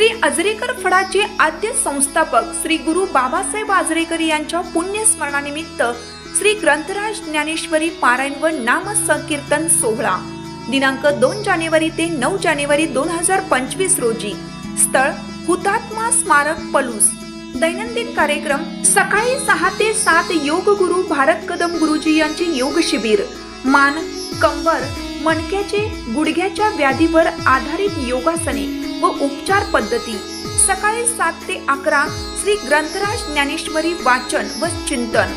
श्री अजरेकर फडाचे आद्य संस्थापक श्री गुरु बाबासाहेब आजरेकर यांच्या पुण्यस्मरणानिमित्त श्री ग्रंथराज ज्ञानेश्वरी पारायण व नाम संकीर्तन सोहळा. दिनांक दोन जानेवारी ते नऊ जानेवारी दोन हजार पंचवीस रोजी. स्थळ हुतात्मा स्मारक पलूस. दैनंदिन कार्यक्रम सकाळी सहा ते सात योग गुरु भारत कदम गुरुजी यांचे योग शिबिर. मान कंबर मणक्याचे गुडघ्याच्या व्याधीवर आधारित योगासने. व उपचार पद्धती. सकाळी सात ते अकरा श्री ग्रंथराज ज्ञानेश्वरी वाचन व चिंतन.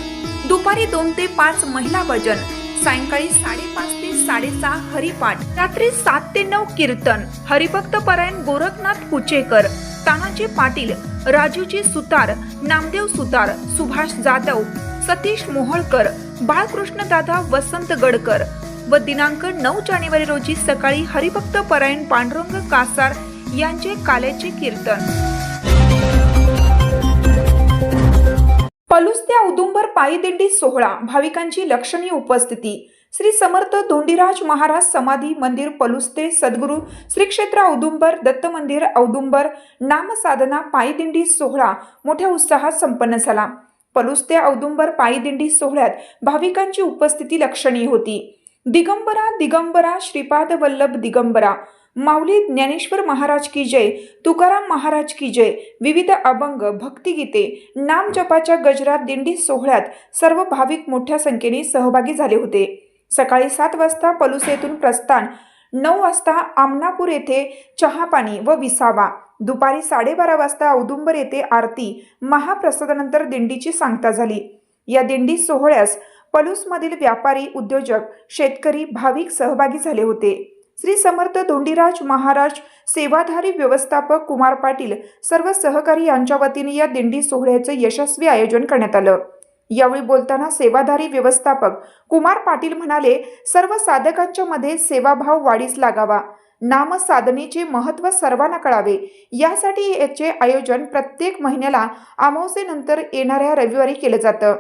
दुपारी दोन ते पाच महिला भजन. सायंकाळी साडेपाच ते साडेसहा हरिपाठ. रात्री सात ते नऊ कीर्तन. हरिभक्त परायण गोरखनाथ कुचेकर. तानाजी पाटील राजूजी सुतार नामदेव सुतार सुभाष जाधव सतीश मोहोळकर बाळकृष्ण दादा वसंत गडकर व दिनांक नऊ जानेवारी रोजी सकाळी हरिभक्त परायण पांडुरंग कासार यांचे काल्याचे कीर्तन. पलूस ते औदुंबर पायीदिंडी सोहळा भाविकांची लक्षणीय उपस्थिती. श्री समर्थ धोंडीराज महाराज समाधी मंदिर पलुस्ते सद्गुरू श्री क्षेत्र औदुंबर दत्त मंदिर औदुंबर नामसाधना पायीदिंडी सोहळा मोठ्या उत्साहात संपन्न झाला. पलुस्त्या औदुंबर पायीदिंडी सोहळ्यात भाविकांची उपस्थिती लक्षणीय होती. दिगंबरा दिगंबरा श्रीपाद वल्लभ दिगंबरा माऊली ज्ञानेश्वर महाराज की जय तुकाराम महाराज की जय विविध अभंग भक्तिगीते नामजपाच्या गजरात दिंडी सोहळ्यात सर्व भाविक मोठ्या संख्येने सहभागी झाले होते. सकाळी सात वाजता पलूस येथून प्रस्थान नऊ वाजता आमनापूर येथे चहापाणी व विसावा दुपारी साडेबारा वाजता औदुंबर येथे आरती महाप्रसादानंतर दिंडीची सांगता झाली. या दिंडी सोहळ्यास पलूसमधील व्यापारी उद्योजक शेतकरी भाविक सहभागी झाले होते. श्री समर्थ धोंडीराज महाराज सेवाधारी व्यवस्थापक कुमार पाटील सर्व सहकारी यांच्या वतीने या दिंडी सोहळ्याचं यशस्वी आयोजन करण्यात आलं. यावेळी बोलताना सेवाधारी व्यवस्थापक कुमार पाटील म्हणाले सर्व साधकांच्या मध्ये सेवाभाव वाढीस लागावा. नाम साधनेचे महत्त्व सर्वांना कळावे. यासाठी याचे आयोजन प्रत्येक महिन्याला अमावसेनंतर येणाऱ्या रविवारी केलं जातं.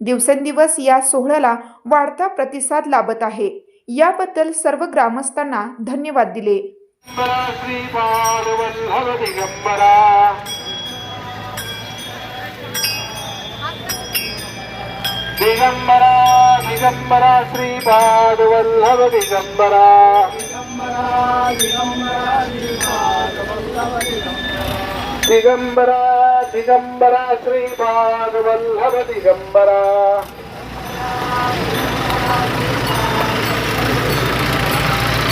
दिवसेंदिवस या सोहळ्याला वाढता प्रतिसाद लाभत आहे. याबद्दल सर्व ग्रामस्थांना धन्यवाद दिले. दिगंबरा दिगंबरा श्री पादवल्लभ दिगंबरा दिगंबरा दिगंबरा श्री पादवल्लभ दिगंबरा